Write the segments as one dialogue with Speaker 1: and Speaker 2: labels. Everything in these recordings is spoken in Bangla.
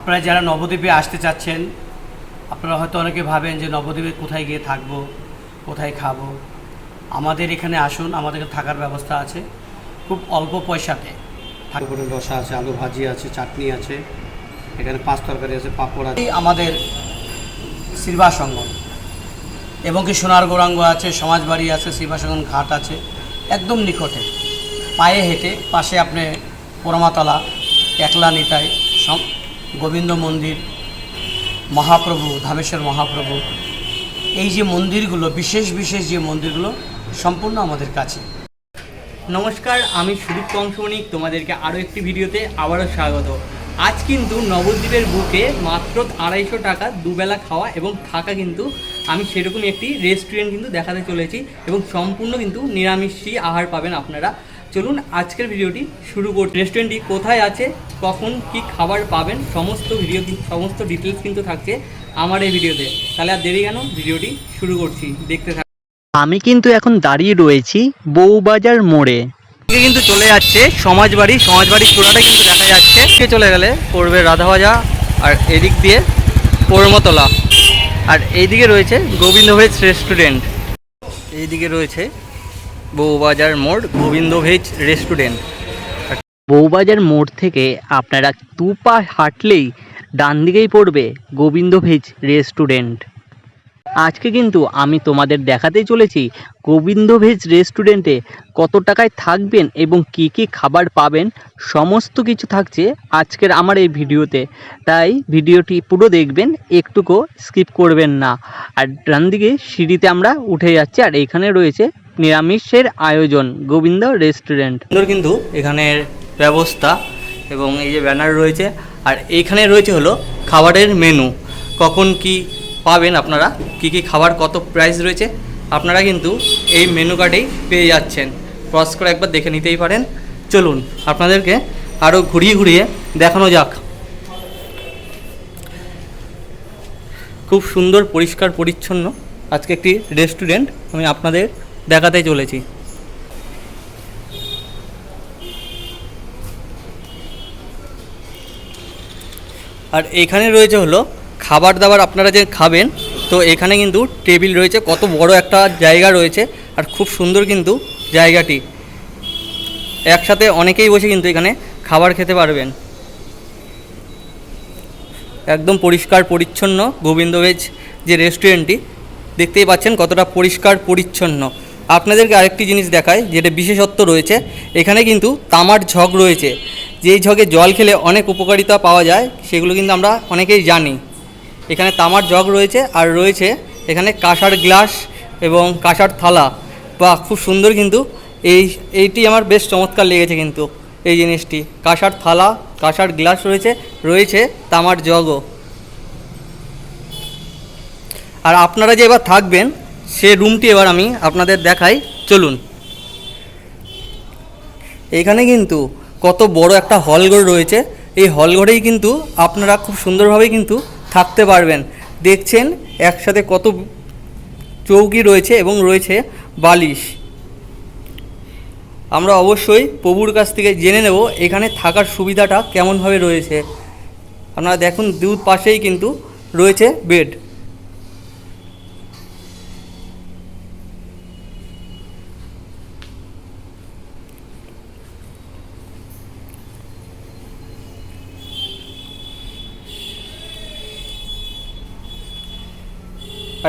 Speaker 1: আপনারা যারা নবদ্বীপে আসতে চাচ্ছেন আপনারা হয়তো অনেকে ভাবেন যে নবদ্বীপে কোথায় গিয়ে থাকব কোথায় খাব। আমাদের এখানে আসুন আমাদের এখানে থাকার ব্যবস্থা আছে। খুব অল্প পয়সাতে ঠাকুরের রসা আছে আলু ভাজি আছে চাটনি আছে এখানে পাঁচ তরকারি আছে পাঁপড় আছে। আমাদের শ্রীবাসঙ্গন এবং কি সোনার গৌরাঙ্গ আছে সমাজবাড়ি আছে শ্রীবাসঙ্গন ঘাট আছে একদম নিকটে। পায়ে হেঁটে পাশে আপনি পোড়ামাতলা একলা নিতাই গোবিন্দ মন্দির, মহাপ্রভু, ধামেশ্বর মহাপ্রভু, এই যে মন্দিরগুলো, বিশেষ বিশেষ যে মন্দিরগুলো, সম্পূর্ণ আমাদের কাছে।
Speaker 2: নমস্কার, আমি সুদীপ কংসমণিক তোমাদেরকে আরও একটি ভিডিওতে আবারও স্বাগত। আজ কিন্তু নবদ্বীপের বুকে মাত্র আড়াইশো টাকা দুবেলা খাওয়া এবং থাকা কিন্তু আমি সেরকমই একটি রেস্টুরেন্ট কিন্তু দেখাতে চলেছি এবং সম্পূর্ণ কিন্তু নিরামিষই আহার পাবেন আপনারা। চলুন আজকের ভিডিওটি শুরু করছি। রেস্টুরেন্টটি কোথায় আছে কখন কি খাবার পাবেন সমস্ত ভিডিও সমস্ত ডিটেলস কিন্তু থাকছে আমার এই ভিডিওতে। তাহলে আর দেরি কেন? ভিডিওটি শুরু করছি। দেখতে থাকুন।
Speaker 3: আমি কিন্তু এখন দাঁড়িয়ে রয়েছি বউবাজার মোড়ে।
Speaker 2: কিন্তু চলে যাচ্ছে সমাজবাড়ি। সমাজবাড়ির চূড়াটা কিন্তু দেখা যাচ্ছে। সে চলে গেলে পড়বে রাধাভাজা আর এদিক দিয়ে কর্মতলা আর এইদিকে রয়েছে গোবিন্দ ভেজ রেস্টুরেন্ট এইদিকে রয়েছে বউবাজার মোড় গোবিন্দ ভেজ রেস্টুরেন্ট।
Speaker 3: বউবাজার মোড় থেকে আপনারা দু পা হাঁটলেই ডান দিকেই পড়বে গোবিন্দ ভেজ রেস্টুরেন্ট। আজকে কিন্তু আমি তোমাদের দেখাতেই চলেছি গোবিন্দ ভেজ রেস্টুরেন্টে কত টাকায় থাকবেন এবং কি কি খাবার পাবেন, সমস্ত কিছু থাকছে আজকের আমার এই ভিডিওতে। তাই ভিডিওটি পুরো দেখবেন, একটুকু স্কিপ করবেন না। আর ডান দিকে সিঁড়িতে আমরা উঠে যাচ্ছি, আর এখানে রয়েছে নিরামিষের আয়োজন, গোবিন্দ রেস্টুরেন্ট।
Speaker 2: সুন্দর কিন্তু এখানের ব্যবস্থা এবং এই যে ব্যানার রয়েছে, আর এইখানে রয়েছে হলো খাবারের মেনু। কখন কি পাবেন আপনারা? কি কি খাবার, কত প্রাইস রয়েছে? আপনারা কিন্তু এই মেনু কার্ডেই পেয়ে যাচ্ছেন। ক্রস করে একবার দেখে নিতেই পারেন। চলুন, আপনাদেরকে আরও ঘুরিয়ে ঘুরিয়ে দেখানো যাক। খুব সুন্দর, পরিষ্কার, পরিচ্ছন্ন আজকে একটি রেস্টুরেন্ট আমি আপনাদের দেখাতে চলেছি। আর এখানে রয়েছে হলো খাবার দাবার আপনারা যে খাবেন, তো এখানে কিন্তু টেবিল রয়েছে, কত বড় একটা জায়গা রয়েছে, আর খুব সুন্দর কিন্তু জায়গাটি। একসাথে অনেকেই বসে কিন্তু এখানে খাবার খেতে পারবেন। একদম পরিষ্কার পরিচ্ছন্ন গোবিন্দ ভেজ যে রেস্টুরেন্টটি দেখতেই পাচ্ছেন কতটা পরিষ্কার পরিচ্ছন্ন। আপনাদেরকে আরেকটি জিনিস দেখায় যেটা বিশেষত্ব রয়েছে। এখানে কিন্তু তামার ঝগ রয়েছে। যেই ঝগে জল খেলে অনেক উপকারিতা পাওয়া যায়, সেগুলো কিন্তু আমরা অনেকেই জানি। এখানে তামার জগ রয়েছে, আর রয়েছে এখানে কাঁসার গ্লাস এবং কাঁসার থালা। বা খুব সুন্দর কিন্তু। এই, এইটি আমার বেশ চমৎকার লেগেছে কিন্তু, এই জিনিসটি। কাঁসার থালা, কাঁসার গ্লাস রয়েছে রয়েছে তামার জগও আর আপনারা যে এবার থাকবেন সে রুমটি এবার আমি আপনাদের দেখাই। চলুন। এখানে কিন্তু কত বড় একটা হলঘর রয়েছে। এই হলঘরেই কিন্তু আপনারা খুব সুন্দরভাবে কিন্তু থাকতে পারবেন। দেখছেন, একসাথে কত চৌকি রয়েছে এবং রয়েছে বালিশ। আমরা অবশ্যই প্রভুর কাছ থেকে জেনে নেব এখানে থাকার সুবিধাটা কেমনভাবে রয়েছে। আপনারা দেখুন দু পাশেই কিন্তু রয়েছে বেড।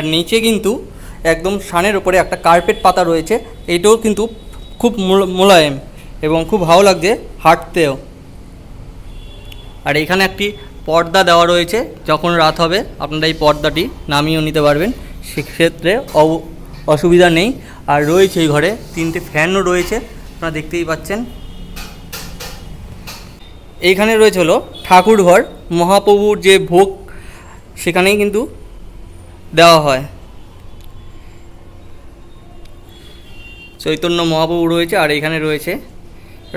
Speaker 2: আর নিচে কিন্তু একদম সানের ওপরে একটা কার্পেট পাতা রয়েছে এইটাও কিন্তু খুব মোল- মোলায়েম এবং খুব ভালো লাগছে হাঁটতেও। আর এখানে একটি পর্দা দেওয়া রয়েছে, যখন রাত হবে, আপনারা এই পর্দাটি নামিয়েও নিতে পারবেন, সেক্ষেত্রে অসুবিধা নেই। আর রয়েছে এই ঘরে তিনটে ফ্যানও রয়েছে, আপনারা দেখতেই পাচ্ছেন। এইখানে রয়েছে হলো ঠাকুর ঘর মহাপ্রভুর যে ভোগ, সেখানেই কিন্তু দেওয়া হয়। চৈতন্য মহাপ্রভু রয়েছে আর এখানে রয়েছে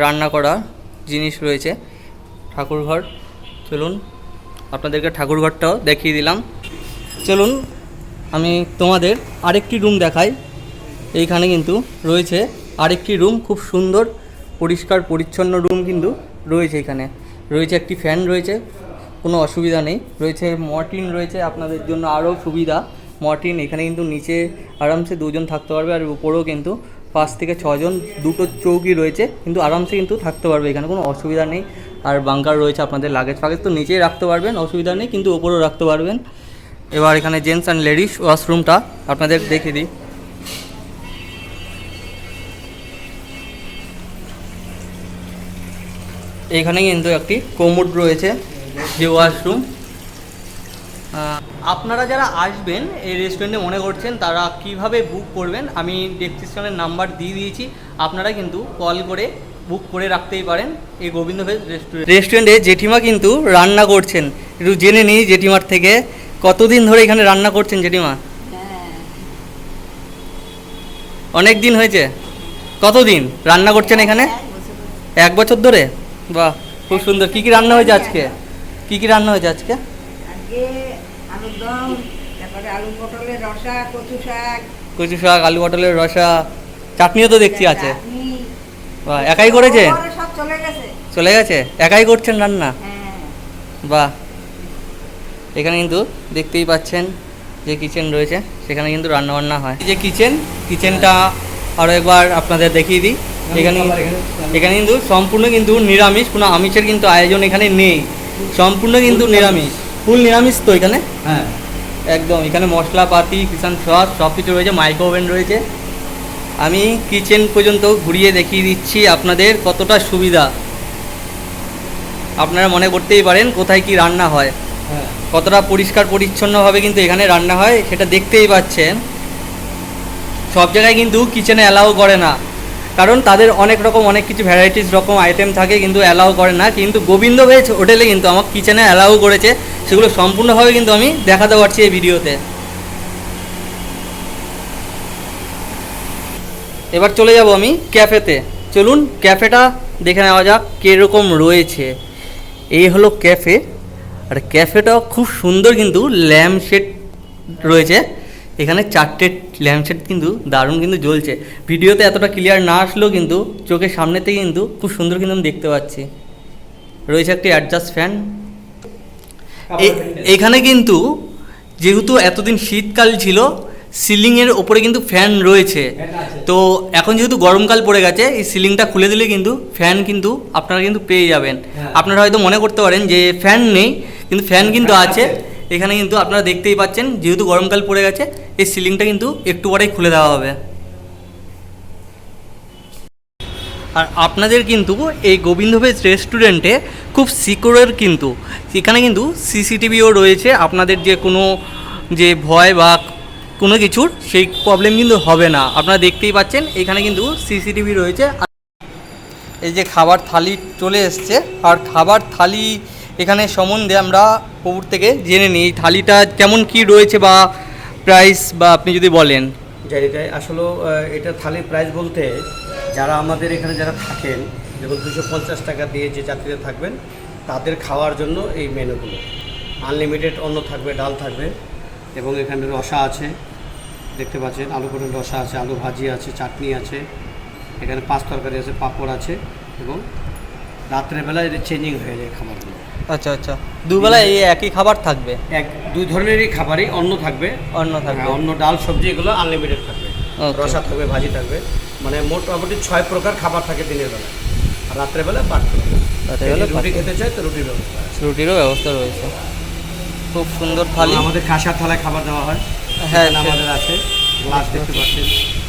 Speaker 2: রান্না করা জিনিস রয়েছে। ঠাকুরঘর, চলুন আপনাদেরকে ঠাকুরঘরটাও দেখিয়ে দিলাম। চলুন, আমি তোমাদের আরেকটি রুম দেখাই। এইখানে কিন্তু রয়েছে আরেকটি রুম খুব সুন্দর, পরিষ্কার, পরিচ্ছন্ন রুম কিন্তু রয়েছে এখানে। রয়েছে একটি ফ্যান রয়েছে কোনো অসুবিধা নেই। রয়েছে মর্টিন রয়েছে আপনাদের জন্য আরও সুবিধা। মর্টিন এখানে কিন্তু নিচে আরামসে দুজন থাকতে পারবে আর উপরেও কিন্তু পাঁচ থেকে ছজন দুটো চৌকি রয়েছে, কিন্তু আরামসে কিন্তু থাকতে পারবে, এখানে কোনো অসুবিধা নেই। আর বাঙ্কার রয়েছে আপনাদের লাগেজ ফাগেজ তো নিচেই রাখতে পারবেন, অসুবিধা নেই, কিন্তু ওপরেও রাখতে পারবেন। এবার এখানে জেন্টস অ্যান্ড লেডিস ওয়াশরুমটা আপনাদের দেখে দিই। এখানে কিন্তু একটি কোমোড রয়েছে। যে ওয়াশরুম আপনারা যারা আসবেন এই রেস্টুরেন্টে মনে করছেন তারা কীভাবে বুক করবেন আমি ডেসক্রিপশনের নাম্বার দিয়ে দিয়েছি আপনারা কিন্তু কল করে বুক করে রাখতেই পারেন এই গোবিন্দ ভেজ রেস্টুরেন্ট রেস্টুরেন্টে জেঠিমা কিন্তু রান্না করছেন একটু জেনে নিই জেঠিমার থেকে কতদিন ধরে এখানে রান্না করছেন জেঠিমা? অনেক দিন হয়েছে? কতদিন রান্না করছেন এখানে? এক বছর ধরে। বাহ খুব সুন্দর। কী কী রান্না হয়েছে আজকে? কি কি রান্না হয়েছে আজকে?
Speaker 4: আজকে আলুর দম তারপরে আলু পটলের রসা কচু শাক।
Speaker 2: কচু শাক আলু পটলের রসা চাটনিও তো দেখছি আছে। বাহ একাই
Speaker 4: করেছে? সব চলে গেছে।
Speaker 2: চলে গেছে? একাই করছেন রান্না?
Speaker 4: হ্যাঁ।
Speaker 2: বাহ। এখানে কিন্তু দেখতেই পাচ্ছেন যে কিচেন রয়েছে সেখানে কিন্তু রান্না বান্না হয়। এই যে কিচেন কিচেনটা আরও একবার আপনাদের দেখিয়ে দিই। এখানে এখানে কিন্তু সম্পূর্ণ কিন্তু নিরামিষ কোনো আমিষের কিন্তু আয়োজন এখানে নেই। সম্পূর্ণ কিন্তু নিরামিষ। ফুল নিরামিষ তো এখানে?
Speaker 1: হ্যাঁ।
Speaker 2: একদম এখানে মশলাপাতি কিষান সস সব কিছু রয়েছে মাইক্রো ওভেন রয়েছে। আমি কিচেন পর্যন্ত ঘুরিয়ে দেখিয়ে দিচ্ছি আপনাদের কতটা সুবিধা। আপনারা মনে করতেই পারেন কোথায় কি রান্না হয়।
Speaker 1: হ্যাঁ।
Speaker 2: কতটা পরিষ্কার পরিচ্ছন্নভাবে কিন্তু এখানে রান্না হয় সেটা দেখতেই পাচ্ছেন। সব জায়গায় কিন্তু কিচেনে অ্যালাউ করে না। কারণ তাদের অনেক রকম, অনেক কিছু ভ্যারাইটিস রকম আইটেম থাকে কিন্তু অ্যালাউ করে না। কিন্তু গোবিন্দ ভেজ হোটেলে কিন্তু আমার কিচেনে অ্যালাউ করেছে। সেগুলো সম্পূর্ণভাবে কিন্তু আমি দেখাতে পারছি এই ভিডিওতে এবার চলে যাব আমি ক্যাফেতে চলুন ক্যাফেটা দেখে নেওয়া যাক কীরকম রয়েছে। এই হলো ক্যাফে আর ক্যাফেটাও খুব সুন্দর কিন্তু ল্যাম্পশেড রয়েছে। এখানে চারটে ল্যাম্পশেড কিন্তু দারুণ কিন্তু জ্বলছে। ভিডিওতে এতটা ক্লিয়ার না আসলেও কিন্তু চোখের সামনেতে কিন্তু খুব সুন্দর কিন্তু আমি দেখতে পাচ্ছি। রয়েছে একটি অ্যাডজাস্ট ফ্যান এখানে কিন্তু যেহেতু এতদিন শীতকাল ছিল সিলিংয়ের ওপরে কিন্তু ফ্যান রয়েছে। তো এখন যেহেতু গরমকাল পড়ে গেছে এই সিলিংটা খুলে দিলে কিন্তু ফ্যান কিন্তু আপনারা কিন্তু পেয়ে যাবেন।
Speaker 1: হ্যাঁ।
Speaker 2: আপনারা হয়তো মনে করতে পারেন যে ফ্যান নেই কিন্তু ফ্যান কিন্তু আছে। এখানে কিন্তু আপনারা দেখতেই পাচ্ছেন যেহেতু গরমকাল পড়ে গেছে এই সিলিংটা কিন্তু একটু পরেই খুলে দেওয়া হবে। আর আপনাদের কিন্তু এই গোবিন্দ ভেজ রেস্টুরেন্টে খুব সিকিউর কিন্তু, এখানে কিন্তু সিসিটিভিও রয়েছে, আপনাদের যে কোনো যে ভয় বা কোনো কিছুর সেই প্রবলেম কিন্তু হবে না। আপনারা দেখতেই পাচ্ছেন, এখানে কিন্তু সিসিটিভি রয়েছে। এই যে খাবার থালি চলে এসছে, আর খাবার থালি এখানে সম্বন্ধে আমরা প্রভুর থেকে জেনে নিই থালিটা কেমন কি রয়েছে বা প্রাইস বা আপনি যদি বলেন।
Speaker 1: তাই আসলে এটা থালির প্রাইস বলতে যারা আমাদের এখানে যারা থাকেন, যেমন দুশো পঞ্চাশ টাকা দিয়ে যে যাত্রীরা থাকবেন, তাদের খাওয়ার জন্য এই মেনুগুলো। আনলিমিটেড অন্ন থাকবে, ডাল থাকবে, এবং এখানে রসা আছে, দেখতে পাচ্ছেন, আলু পটল রসা আছে, আলু ভাজি আছে, চাটনি আছে, এখানে পাঁচ তরকারি আছে, পাঁপড় আছে, এবং রাত্রেবেলা এটা চেঞ্জিং হয়ে যায় খাবারগুলো।
Speaker 2: আচ্ছা আচ্ছা। দুবেলা এই একই খাবার থাকবে?
Speaker 1: এক দুই ধরনেরই খাবারই অন্ন থাকবে।
Speaker 2: থাকবে
Speaker 1: হ্যাঁ, অন্য ডাল সবজি এগুলো আনলিমিটেড থাকবে।
Speaker 2: Okay.
Speaker 1: রসা থাকবে ভাজি থাকবে। মানে মোটামুটি ছয় প্রকার খাবার থাকে দিনের বেলা। আর রাত্রেবেলা পাঁচ
Speaker 2: রাত্রেবেলা
Speaker 1: রুটি খেতে চায় তো রুটির ব্যবস্থা
Speaker 2: রুটিরও ব্যবস্থা রয়েছে। খুব সুন্দর থালি।
Speaker 1: আমাদের কাঁসার থালায় খাবার দেওয়া হয়।
Speaker 2: হ্যাঁ,
Speaker 1: আমাদের আছে। গ্লাস দেখতে পাচ্ছেন।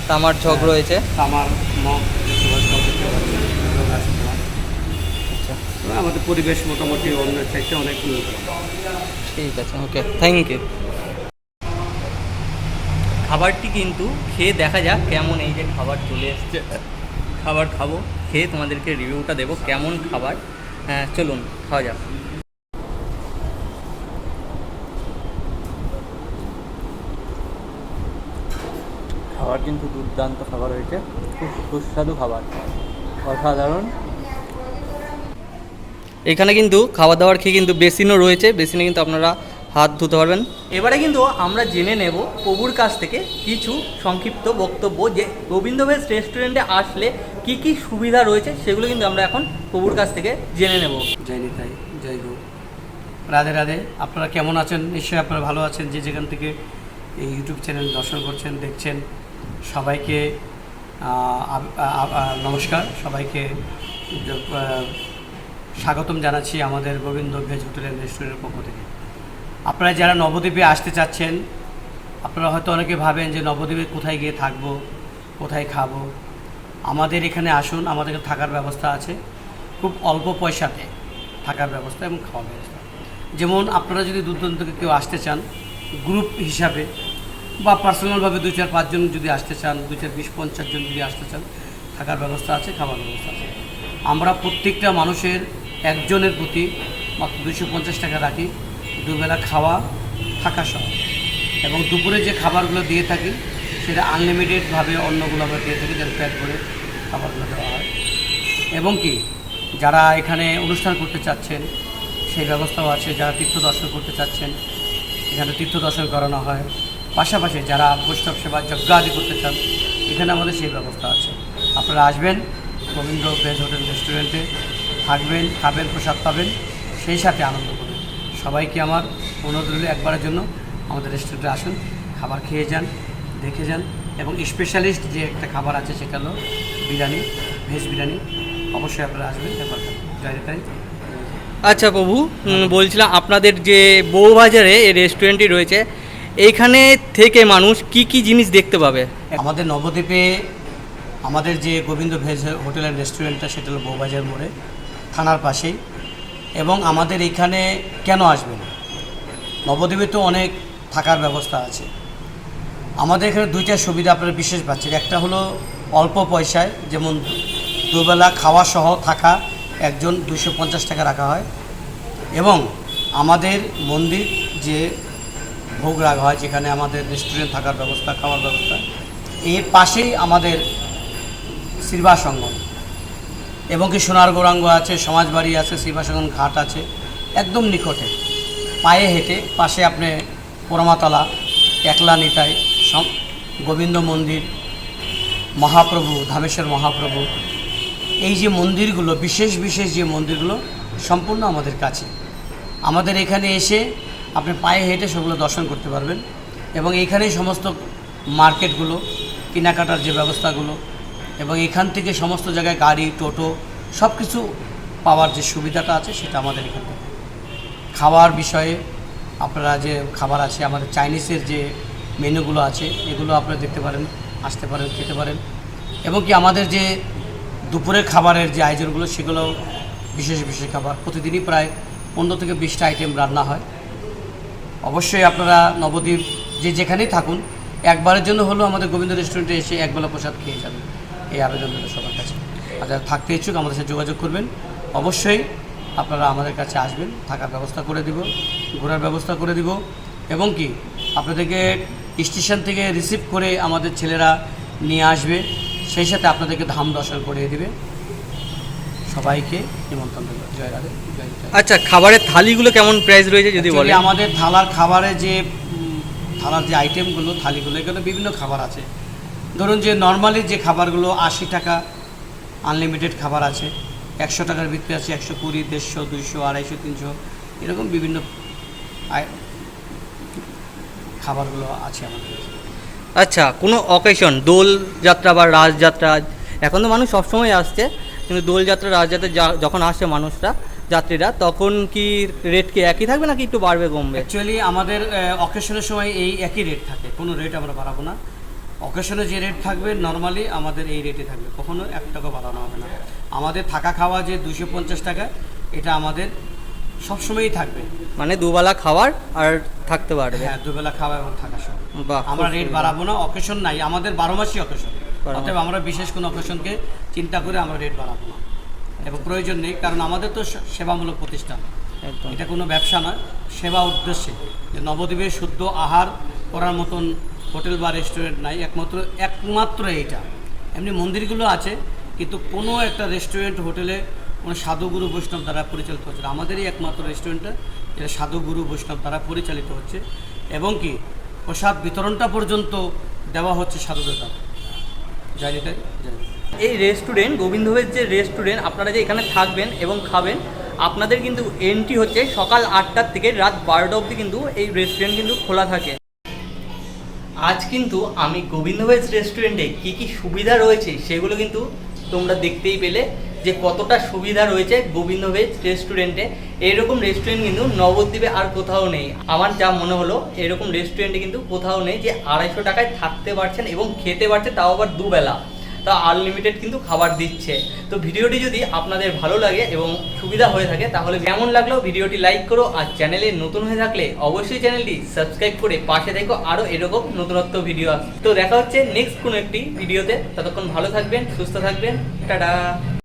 Speaker 2: তামার ঝগ রয়েছে।
Speaker 1: তামার মগ দেখতে পাচ্ছেন দেখতে পাচ্ছেন এগুলো আছে তোমার।
Speaker 2: আচ্ছা
Speaker 1: তবে আমাদের পরিবেশ মোটামুটি অন্য চাইতে অনেক উন্নত।
Speaker 2: ঠিক আছে, ওকে থ্যাংক ইউ খাবারটি কিন্তু খেয়ে দেখা যাক কেমন এই যে খাবার চলে এসছে। খাবার খাব, খেয়ে তোমাদেরকে রিভিউটা দেবো কেমন খাবার। হ্যাঁ চলুন, খাওয়া যাক। খাবার কিন্তু দুর্দান্ত খাবার হয়েছে, খুব সুস্বাদু খাবার, অসাধারণ। এখানে কিন্তু খাওয়া দাওয়ার খেয়ে কিন্তু বেসিনও রয়েছে। বেসিনে কিন্তু আপনারা হাত ধুতে পারবেন। এবারে কিন্তু আমরা জেনে নেব প্রভুর কাছ থেকে কিছু সংক্ষিপ্ত বক্তব্য যে গোবিন্দ ভেজ রেস্টুরেন্টে আসলে কি কি সুবিধা রয়েছে সেগুলো কিন্তু আমরা এখন প্রভুর কাছ থেকে জেনে নেব।
Speaker 1: জয় নিতাই, জয় গো। রাধে রাধে। আপনারা কেমন আছেন? নিশ্চয়ই আপনারা ভালো আছেন। যে যেখান থেকে এই ইউটিউব চ্যানেল দর্শন করছেন, দেখছেন, সবাইকে নমস্কার। সবাইকে স্বাগতম জানাচ্ছি আমাদের গোবিন্দ ভেজ হোটেল অ্যান্ড রেস্টুরেন্টের পক্ষ থেকে। আপনারা যারা নবদ্বীপে আসতে চাচ্ছেন, আপনারা হয়তো অনেকে ভাবেন যে নবদ্বীপে কোথায় গিয়ে থাকব, কোথায় খাব। আমাদের এখানে আসুন, আমাদের থাকার ব্যবস্থা আছে। খুব অল্প পয়সাতে থাকার ব্যবস্থা এবং খাওয়ার ব্যবস্থা। যেমন আপনারা যদি দূর দূরান্ত থেকে কেউ আসতে চান, গ্রুপ হিসাবে বা পার্সোনালভাবে দু চার পাঁচজন যদি আসতে চান দু চার বিশ পঞ্চাশ জন যদি আসতে চান, থাকার ব্যবস্থা আছে খাবার ব্যবস্থা আছে। আমরা প্রত্যেকটা মানুষের একজনের প্রতি মাত্র দুশো পঞ্চাশ টাকা রাখি। দুবেলা খাওয়া থাকা সহ। এবং দুপুরে যে খাবারগুলো দিয়ে থাকি, সেটা আনলিমিটেডভাবে অন্যগুলো আমরা দিয়ে থাকি যেন প্যাক করে খাবারগুলো দেওয়া হয়। এবং কি, যারা এখানে অনুষ্ঠান করতে চাচ্ছেন, সেই ব্যবস্থাও আছে। যারা তীর্থ দর্শন করতে চাচ্ছেন, এখানে তীর্থ দর্শন করানো হয়। পাশাপাশি যারা বৈষ্ণব সেবা যজ্ঞ আদি করতে চান, এখানে আমাদের সেই ব্যবস্থা আছে। আপনারা আসবেন গোবিন্দ ভেজ হোটেল রেস্টুরেন্টে থাকবেন খাবেন প্রসাদ পাবেন সেই সাথে আনন্দ করবেন। সবাইকে আমার অনুরোধ রইল একবারের জন্য আমাদের রেস্টুরেন্টে আসুন খাবার খেয়ে যান দেখে যান এবং স্পেশালিস্ট যে একটা খাবার আছে সেটা হলো বিরিয়ানি ভেজ বিরিয়ানি অবশ্যই আপনারা আসবেন একবার জয় তাই
Speaker 2: আচ্ছা প্রভু বলছিলাম আপনাদের যে বউবাজারে এই রেস্টুরেন্টটি রয়েছে এইখানে থেকে মানুষ কি কি জিনিস দেখতে পাবে?
Speaker 1: আমাদের নবদ্বীপে আমাদের যে গোবিন্দ ভেজ হোটেল অ্যান্ড রেস্টুরেন্টটা সেটা হলো বউবাজার মোড়ে। থানার পাশেই এবং আমাদের এখানে কেন আসবেন নবদ্বীপে তো অনেক থাকার ব্যবস্থা আছে। আমাদের এখানে দুইটা সুবিধা আপনারা বিশেষ পাচ্ছেন। একটা হলো অল্প পয়সায় যেমন দুবেলা খাওয়া সহ থাকা, একজন দুশো পঞ্চাশ টাকা রাখা হয় এবং আমাদের মন্দির যে ভোগ রাখা হয়, যেখানে আমাদের রেস্টুরেন্ট থাকার ব্যবস্থা, খাওয়ার ব্যবস্থা, এর পাশেই আমাদের শ্রীবা সঙ্গম এবং কি সোনার গৌরাঙ্গ আছে, সমাজবাড়ি আছে শ্রীবা ঘাট আছে, একদম নিকটে। পায়ে হেঁটে পাশে আপনি পোড়ামাতলা, একলা নিতাই গোবিন্দ মন্দির, মহাপ্রভু, ধামেশ্বর মহাপ্রভু, এই যে মন্দিরগুলো, বিশেষ বিশেষ যে মন্দিরগুলো, সম্পূর্ণ আমাদের কাছে। আমাদের এখানে এসে আপনি পায়ে হেঁটে সেগুলো দর্শন করতে পারবেন। এবং এখানেই সমস্ত মার্কেটগুলো, কেনাকাটার যে ব্যবস্থাগুলো এবং এখান থেকে সমস্ত জায়গায় গাড়ি, টোটো সব কিছু পাওয়ার যে সুবিধাটা আছে সেটা আমাদের এখান থেকে। খাওয়ার বিষয়ে আপনারা যে খাবার আছে, আমাদের চাইনিজের যে মেনুগুলো আছে, এগুলো আপনারা দেখতে পারেন, আসতে পারেন, খেতে পারেন। এবং কি আমাদের যে দুপুরের খাবারের যে আয়োজনগুলো, সেগুলো বিশেষ বিশেষ খাবার। প্রতিদিনই প্রায় পনেরো থেকে বিশটা আইটেম রান্না হয়। অবশ্যই আপনারা নবদ্বীপ যে যেখানেই থাকুন, একবারের জন্য হলেও আমাদের গোবিন্দ রেস্টুরেন্টে এসে একবেলা প্রসাদ খেয়ে যাবেন। এই আবেদন রইল সবার কাছে। আর যারা থাকতে ইচ্ছুক আমাদের সাথে যোগাযোগ করবেন অবশ্যই আপনারা আমাদের কাছে আসবেন থাকার ব্যবস্থা করে দিব ঘোরার ব্যবস্থা করে দিব এবং কি আপনাদেরকে স্টেশন থেকে রিসিভ করে আমাদের ছেলেরা নিয়ে আসবে সেই সাথে আপনাদেরকে ধাম দর্শন করিয়ে দেবে। সবাইকে নিমন্ত্রণ দেবে জয় রাধে জয়
Speaker 2: আচ্ছা খাবারের থালিগুলো কেমন প্রাইস রয়েছে যদি বলে
Speaker 1: আমাদের থালার খাবারে যে থালার যে আইটেমগুলো থালিগুলো এখানে বিভিন্ন খাবার আছে। ধরুন যে নর্মালি যে খাবারগুলো আশি টাকা আনলিমিটেড খাবার আছে একশো টাকার ভিতরে আছে একশো কুড়ি দেড়শো দুইশো আড়াইশো তিনশো এরকম বিভিন্ন খাবারগুলো আছে আমাদের।
Speaker 2: আচ্ছা কোনো অকেশন দোল যাত্রা বা রাজযাত্রা এখন তো মানুষ সবসময় আসছে কিন্তু দোলযাত্রা রাজযাত্রা যা- যখন আসে মানুষরা যাত্রীরা তখন কি রেট কি একই থাকবে নাকি একটু বাড়বে কমবে
Speaker 1: অ্যাকচুয়ালি আমাদের অকেশনের সময় এই একই রেট থাকে কোনো রেট আমরা বাড়াবো না অকেশনে যে রেট থাকবে নর্মালি আমাদের এই রেটে থাকবে। কখনো এক টাকা বাড়ানো হবে না। আমাদের থাকা খাওয়া যে দুশো পঞ্চাশ টাকা এটা আমাদের সবসময়ই থাকবে।
Speaker 2: মানে দুবেলা খাওয়ার আর থাকতে পারবে।
Speaker 1: হ্যাঁ দুবেলা খাওয়া এবং থাকা সহ
Speaker 2: বাহ
Speaker 1: আমরা রেট বাড়াবো না অকেশন নাই। আমাদের বারো মাসই অকেশন অতএব আমরা বিশেষ কোনো অকেশনকে চিন্তা করে আমরা রেট বাড়াবো না। এবং প্রয়োজন নেই কারণ আমাদের তো সেবামূলক প্রতিষ্ঠান। এটা কোনো ব্যবসা নয় সেবা উদ্দেশ্যে। যে নবদ্বীপে শুদ্ধ আহার করার মতন হোটেল বা রেস্টুরেন্ট নাই একমাত্র একমাত্র এইটা। এমনি মন্দিরগুলো আছে কিন্তু কোনো একটা রেস্টুরেন্ট হোটেলে কোনো সাধুগুরু বৈষ্ণব দ্বারা পরিচালিত হচ্ছে না। আমাদেরই একমাত্র রেস্টুরেন্টটা যেটা সাধুগুরু বৈষ্ণব দ্বারা পরিচালিত হচ্ছে। এবং কি প্রসাদ বিতরণটা পর্যন্ত দেওয়া হচ্ছে সাধুদের দ্বারা নিতাই,
Speaker 2: এই রেস্টুরেন্ট গোবিন্দভোগের যে রেস্টুরেন্ট আপনারা যে এখানে থাকবেন এবং খাবেন আপনাদের কিন্তু এন্ট্রি হচ্ছে সকাল আটটার থেকে রাত বারোটা অবধি কিন্তু এই রেস্টুরেন্ট কিন্তু খোলা থাকে। আজ কিন্তু আমি গোবিন্দ ভেজ রেস্টুরেন্টে কী কী সুবিধা রয়েছে সেগুলো কিন্তু তোমরা দেখতেই পেলে যে কতটা সুবিধা রয়েছে গোবিন্দ ভেজ রেস্টুরেন্টে এরকম রেস্টুরেন্ট কিন্তু নবদ্বীপে আর কোথাও নেই। আমার যা মনে হলো, এরকম রেস্টুরেন্টে কিন্তু কোথাও নেই যে আড়াইশো টাকায় থাকতে পারছেন এবং খেতে পারছে তাও আবার দুবেলা। তা আনলিমিটেড কিন্তু খাবার দিচ্ছে। তো ভিডিওটি যদি আপনাদের ভালো লাগে এবং সুবিধা হয়ে থাকে, তাহলে কেমন লাগল ভিডিওটি লাইক করো আর চ্যানেলে নতুন হয়ে থাকলে অবশ্যই চ্যানেলটি সাবস্ক্রাইব করে পাশে দেখো আরও এরকম নতুনত্ব ভিডিও তো দেখা হচ্ছে নেক্সট কোনো একটি ভিডিওতে। ততক্ষণ ভালো থাকবেন, সুস্থ থাকবেন, টাটা।